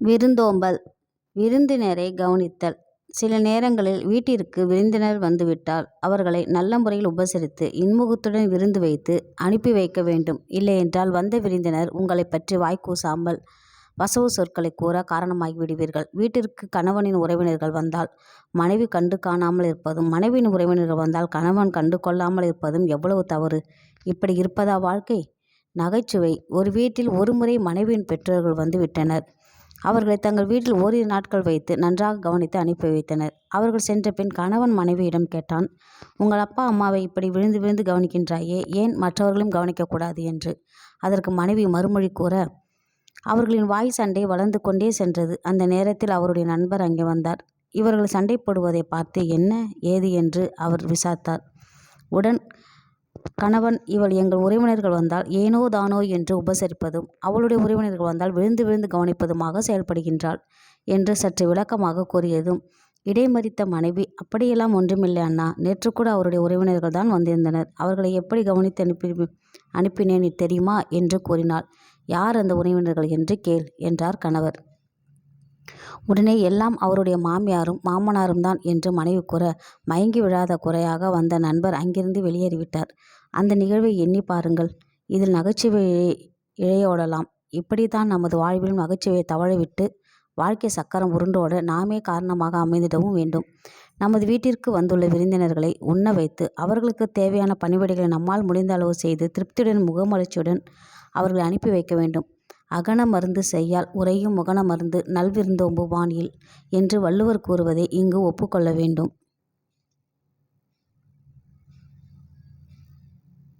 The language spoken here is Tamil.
விருந்தோம்பல் விருந்தினரை கவனித்தல் சில நேரங்களில் வீட்டிற்கு விருந்தினர் வந்துவிட்டால் அவர்களை நல்ல முறையில் உபசரித்து இன்முகத்துடன் விருந்து வைத்து அனுப்பி வைக்க வேண்டும். இல்லையென்றால் வந்த விருந்தினர் உங்களைப் பற்றி வாய்க்கூசாமல் வசவு சொற்களை கூற காரணமாகி விடுவீர்கள். வீட்டிற்கு கணவனின் உறவினர்கள் வந்தால் மனைவி கண்டு காணாமல் இருப்பதும் மனைவியின் உறவினர்கள் வந்தால் கணவன் கண்டு கொள்ளாமல் இருப்பதும் எவ்வளவு தவறு. இப்படி இருப்பதா வாழ்க்கை? நகைச்சுவை ஒரு வீட்டில் ஒருமுறை மனைவியின் பெற்றோர்கள் வந்து விட்டனர். அவர்களை தங்கள் வீட்டில் ஓரிரு நாட்கள் வைத்து நன்றாக கவனித்து அனுப்பி வைத்தனர். அவர்கள் சென்றபின் கணவன் மனைவியிடம் கேட்டான் உங்கள் அப்பா அம்மாவை இப்படி விழுந்து விழுந்து கவனிக்கின்றாயே ஏன் மற்றவர்களும் கவனிக்கக்கூடாது என்று. அதற்கு மனைவி மறுமொழி கூற அவர்களின் வாய் சண்டை வளர்ந்து கொண்டே சென்றது. அந்த நேரத்தில் அவருடைய நண்பர் அங்கே வந்தார். இவர்கள் சண்டை போடுவதைப் பார்த்து என்ன ஏது என்று அவர் விசாரித்தார். உடன் கணவன் இவள் எங்கள் உறவினர்கள் வந்தால் ஏனோ தானோ என்று உபசரிப்பதும் அவளுடைய உறவினர்கள் வந்தால் விழுந்து விழுந்து கவனிப்பதுமாக செயல்படுகின்றாள் என்று சற்று விளக்கமாக கூறியதும் இடைமறித்த மனைவி அப்படியெல்லாம் ஒன்றுமில்லை அண்ணா. நேற்று கூட அவருடைய உறவினர்கள் தான் வந்திருந்தனர். அவர்களை எப்படி கவனித்து அனுப்பி அனுப்பினேன் தெரியுமா? என்று கூறினாள். யார் அந்த உறவினர்கள் என்று கேள் என்றார் கணவர். உடனே எல்லாம் அவருடைய மாமியாரும் மாமனாரும் தான் என்று மனைவி கூற மயங்கி விழாத குறையாக வந்த நண்பர் அங்கிருந்து வெளியேறிவிட்டார். அந்த நிகழ்வை எண்ணி பாருங்கள். இதில் நகைச்சுவை இழையோடலாம். இப்படித்தான் நமது வாழ்விலும் நகைச்சுவையை தவழவிட்டு வாழ்க்கை சக்கரம் உருண்டோட நாமே காரணமாக அமைந்திடவும் வேண்டும். நமது வீட்டிற்கு வந்துள்ள விருந்தினர்களை உண்ண வைத்து அவர்களுக்கு தேவையான பணிவிடைகளை நம்மால் முடிந்த அளவு செய்து திருப்தியுடன் முகமலர்ச்சியுடன் அவர்களை அனுப்பி வைக்க வேண்டும். அகன மருந்து செய்யால் உறையும் முகன மருந்து நல்விருந்தோம்பு வானில் என்று வள்ளுவர் கூறுவதை இங்கு ஒப்புக்கொள்ள வேண்டும்.